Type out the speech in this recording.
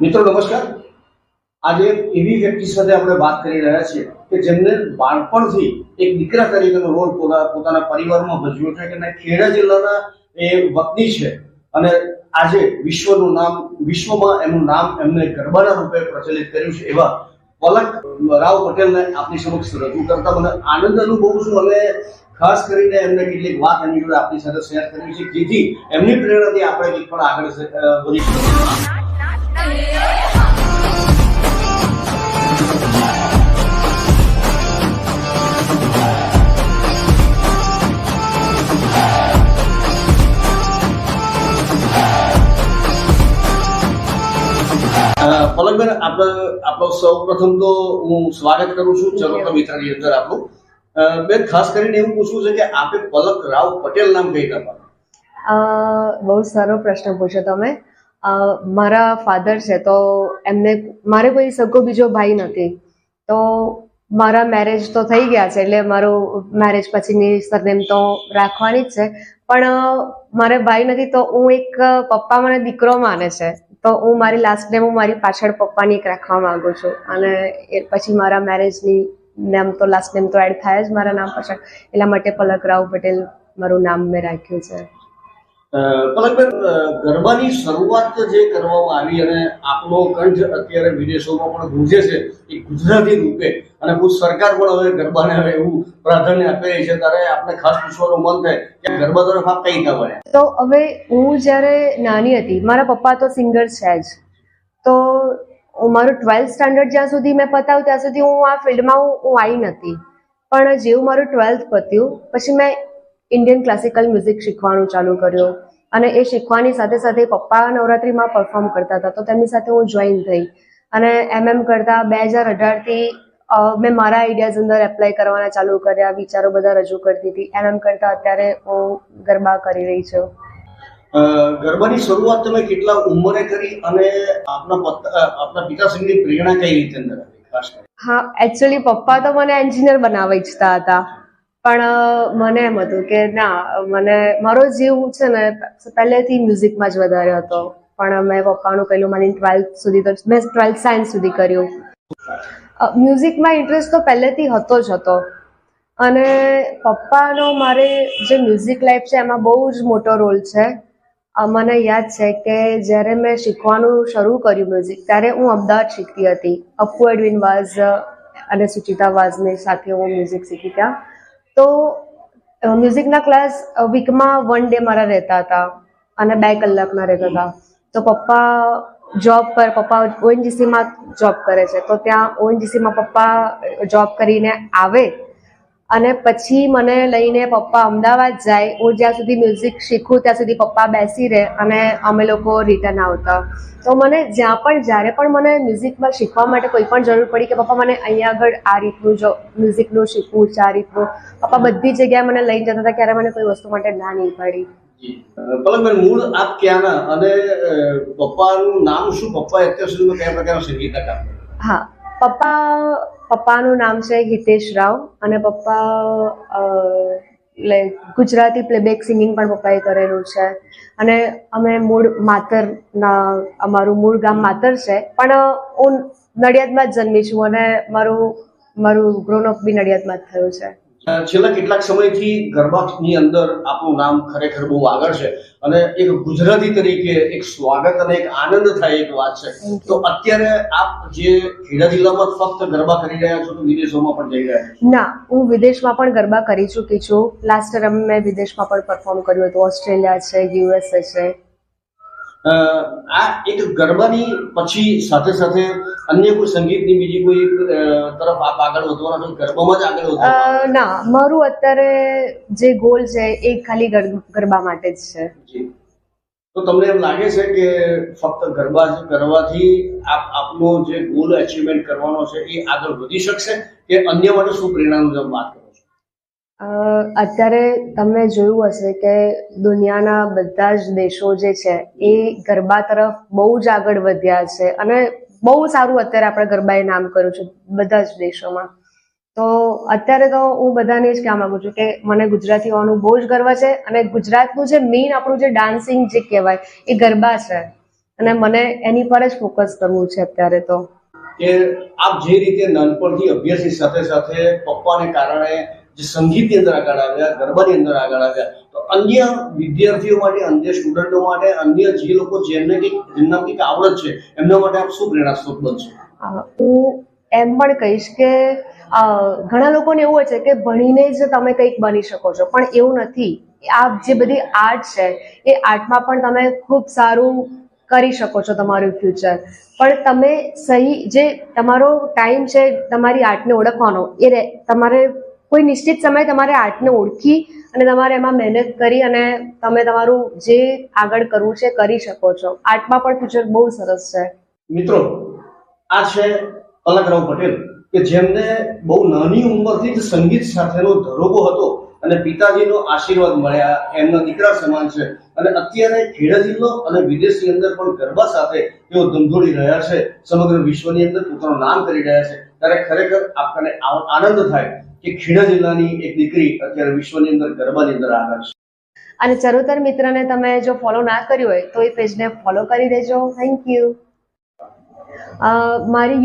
મિત્રો, નમસ્કાર. આજે એવી વ્યક્તિ સાથે આપણે વાત કરી રહ્યા છીએ કે જેમને બાળપણથી એક દીકરા તરીકેનો રોલ પોતાના પરિવારમાં ભજવ્યો છે કે ખેડા જિલ્લાના એ વતની છે અને આજે વિશ્વનું નામ, વિશ્વમાં એનું નામ એમને ગરબાના રૂપે પ્રચલિત કર્યું છે એવા પલક રાવ પટેલને આપની સમક્ષ રજૂ કરતા મને આનંદ અનુભવું છું અને ખાસ કરીને એમને કેટલીક વાત એમની જોડે આપની સાથે શેર કરવી છે, જેથી એમની પ્રેરણાથી આપણે કંઈક પણ આગળ વધી શકીએ. પલકબેન આપણે આપણો સૌ તો હું સ્વાગત કરું છું ચલો મિત્રની અંદર આપણું બેન ખાસ કરીને એવું પૂછવું છે કે આપે પલક રાવ પટેલ નામ કઈ નામ બહુ સારો પ્રશ્ન પૂછ્યો તમે. મારા ફાધર છે તો એમને મારે કોઈ સગો બીજો ભાઈ નથી. તો મારા મેરેજ તો થઈ ગયા છે એટલે મારું મેરેજ પછીની સરનેમ તો રાખવાની જ છે. પણ મારે ભાઈ નથી તો હું એક પપ્પા મને દીકરો માને છે. તો હું મારી લાસ્ટ નેમ હું મારી પાછળ પપ્પાની એક રાખવા માંગુ છું. અને એ પછી મારા મેરેજની નામ તો લાસ્ટ નેમ તો એડ થાય જ મારા નામ પાછળ. એટલા માટે પલક રાવ પટેલ મારું નામ મેં રાખ્યું છે. પલકબેન ગરબાની શરૂઆત જે કરવામાં આવી અને આપનો કંઠ અત્યારે વિદેશોમાં પણ ગુંજે છે, એ ગુજરાતી રૂપે. અને ખુદ સરકાર પણ હવે ગરબાને હવે એવું પ્રાધાન્ય આપી છે, ત્યારે આપણે ખાસ પૂછવાનું મન થાય કે ગરબા તરફ આપ કઈ રીતના વળ્યા? તો હવે હું જ્યારે નાની હતી, મારા પપ્પા તો સિંગર છે જ. તો મારું ટ્વેલ્થ સ્ટાન્ડર્ડ જ્યાં સુધી મેં પતાવ્યું, ત્યાં સુધી હું આ ફિલ્ડમાં હું આવી નથી. પણ જેવું મારું ટ્વેલ્થ પત્યું, પછી મેં ઇન્ડિયન ક્લાસિકલ મ્યુઝિક શીખવાનું ચાલુ કર્યું અને એ શીખવાની સાથે સાથે પપ્પા નવરાત્રિમાં પરફોર્મ કરતા હતા. તો તેમની સાથે હું જોઈન થઈ અને એમ એમ કરતા બે હજાર અઢારથી મેં મારા આઈડિયાઝ અંદર એપ્લાય કરવાના ચાલુ કર્યા વિચારો બધા રજૂ કરતી હતી. એમ એમ કરતા અત્યારે હું ગરબા કરી રહી છું. ગરબાની શરૂઆત તમે કેટલા ઉંમરે કરી અને આપના આપના પિતાશ્રીની પ્રેરણા કઈ રીતે અંદર આવી? ખાસ હા એકચ્યુઅલી પપ્પા તો મને એન્જિનિયર બનાવવા ઈચ્છતા હતા. પણ મને એમ હતું કે ના, મને, મારો જીવ છે ને, પહેલેથી મ્યુઝિકમાં જ વધારે હતો. પણ મેં પપ્પાનું પહેલું મારી ટ્વેલ્થ સુધી તો, મેં ટ્વેલ્થ સાયન્સ સુધી કર્યું. મ્યુઝિકમાં ઇન્ટરેસ્ટ તો પહેલેથી હતો જ હતો. અને પપ્પાનો મારે જે મ્યુઝિક લાઈફ છે, એમાં બહુ જ મોટો રોલ છે. મને યાદ છે કે જ્યારે મેં શીખવાનું શરૂ કર્યું મ્યુઝિક, ત્યારે હું અમદાવાદ શીખતી હતી. અપુ એડવિન વાઝ અને સુચિતા વાઝની સાથે હું મ્યુઝિક શીખી ત્યાં. તો મ્યુઝિકના ક્લાસ વીકમાં વન ડે મારા રહેતા હતા અને બે કલાકના રહેતા હતા. તો પપ્પા જોબ પર, પપ્પા ઓએનજીસીમાં જોબ કરે છે. તો ત્યાં ઓએનજીસીમાં પપ્પા જોબ કરીને આવે અને પછી મને લઈને પપ્પા અમદાવાદ જાય હું જ્યાં સુધી મ્યુઝિક શીખું ત્યાં સુધી પપ્પા બેસી રહે અને અમે લોકો રિટર્ન આવતા. તો મને જ્યાં પણ જ્યારે પણ મને મ્યુઝિકમાં શીખવા માટે કોઈ પણ જરૂર પડી કે પપ્પા મને અહીંયા આગળ આ રીતનું જો મ્યુઝિકનું શીખવું છે આ રીતનું પપ્પા બધી જગ્યાએ મને લઈને જતા હતા ક્યારે મને કોઈ વસ્તુ માટે ના નહીં પડી. પલકબેન મૂળ આપ ક્યાંના અને પપ્પાનું નામ શું? પપ્પાએ અત્યાર સુધીમાં કયા પ્રકારનું સંગીતના હા. પપ્પા પપ્પાનું નામ છે હિતેશ રાવ અને પપ્પા ગુજરાતી પ્લેબેક સિંગિંગ પણ પપ્પાએ કરેલું છે. અને અમે મૂળ માતરના, અમારું મૂળ ગામ માતર છે. પણ, હું નડિયાદમાં જ જન્મી છું અને મારું મારું ગ્રોન અપ બી નડિયાદમાં જ થયું છે. છેલ્લા કેટલાક સમયથી ગરબાની અંદર આપણું નામ ખરેખર બહુ આગળ છે અને એક ગુજરાતી તરીકે એક સ્વાગત અને એક આનંદ થાય એક વાત છે. તો અત્યારે આપ જે ખેડા જિલ્લામાં ફક્ત ગરબા કરી રહ્યા છો તો વિદેશોમાં પણ જઈ રહ્યા છો? ના હું વિદેશમાં પણ ગરબા કરી ચૂકી છું. લાસ્ટ ટાઈમ મેં વિદેશમાં પણ પરફોર્મ કર્યું હતું. ઓસ્ટ્રેલિયા છે યુએસએ છે. આ એક ગરબાની પછી સાથે સાથે અન્ય કોઈ સંગીતની બીજી કોઈ તરફ આપ આગળ વધવાના છો? ગરબામાં જ આગળ અ, વધવાના ના મારું અત્યારે જે ગોલ છે એ ખાલી ગર- ગરબા માટે જ છે. તો તમને એમ લાગે છે કે ફક્ત ગરબા જ કરવાથી આપ આપનો જે ગોલ અચીવમેન્ટ કરવાનો છે એ આગળ વધી શકશે? કે અન્ય માટે શું પ્રેરણાનું વાત અત્યારે તમે જોયું હશે કે દુનિયાના બધા જ દેશો જે છે, એ ગરબા તરફ બહુ જ આગળ વધ્યા છે અને બહુ સારું અત્યારે આપણે ગરબાએ નામ કર્યું છે બધા જ દેશોમાં. તો અત્યારે તો હું બધાને જ કહેવા માંગુ છું કે મને ગુજરાતી હોવાનું બહુ જ ગર્વ છે અને ગુજરાતનું જે મેઇન આપણું જે ડાન્સિંગ જે કહેવાય, એ ગરબા છે. અને મને એની પર જ ફોકસ કરવું છે અત્યારે તો. કે આપ જે રીતે નાનપણથી અભ્યાસની સાથે સાથે પપ્પાને કારણે જે સંગીતની અંદર આગળ આવ્યા, ગરબાની અંદર આગળ આવ્યા, તો અન્ય વિદ્યાર્થીઓ માટે, અન્ય સ્ટુડન્ટો માટે, અન્ય જે લોકો જેમને કંઈક, જેમના કંઈક આવડત છે, એમના માટે આપ શું પ્રેરણા સ્ત્રોત બનશો હું એમ પણ કહીશ કે ઘણા લોકોને એવું હોય છે કે ભણીને જ તમે કંઈક બની શકો છો, પણ એવું નથી. આ જે બધી આર્ટ છે, એ આર્ટમાં પણ તમે ખૂબ સારું કરી શકો છો તમારું ફ્યુચર પણ તમે સહી, જે તમારો ટાઈમ છે તમારી આર્ટને ઓળખવાનો, એ તમારે કોઈ નિશ્ચિત સમયે તમારે આર્ટને ઓળખી અને તમારે એમાં મહેનત કરી અને તમે તમારું જે આગળ કરવું છે કરી શકો છો. આર્ટમાં પણ ફ્યુચર બહુ સરસ છે. મિત્રો, આ છે કલાકરાવ પટેલ, કે જેમને બહુ નાની ઉંમરથી જ સંગીત સાથેનો ધરોગો હતો અને પિતાજીનો આશીર્વાદ મળ્યા, એમના દીકરા સમાન છે. અને અત્યારે ખેડા જિલ્લો અને વિદેશની અંદર પણ ગરબા સાથે તેઓ ધમધોડી રહ્યા છે. સમગ્ર વિશ્વની અંદર પોતાનું નામ કરી રહ્યા છે. ત્યારે ખરેખર આપણને આનંદ થાય કે ખેડા જિલ્લાની એક દીકરી અત્યારે વિશ્વની અંદર, ગરબાની અંદર આગળ છે. અને ચરોતર મિત્રને તમે જો ફોલો ના કર્યું હોય, તો એ પેજને ફોલો કરી દેજો. થેન્ક યુ મારી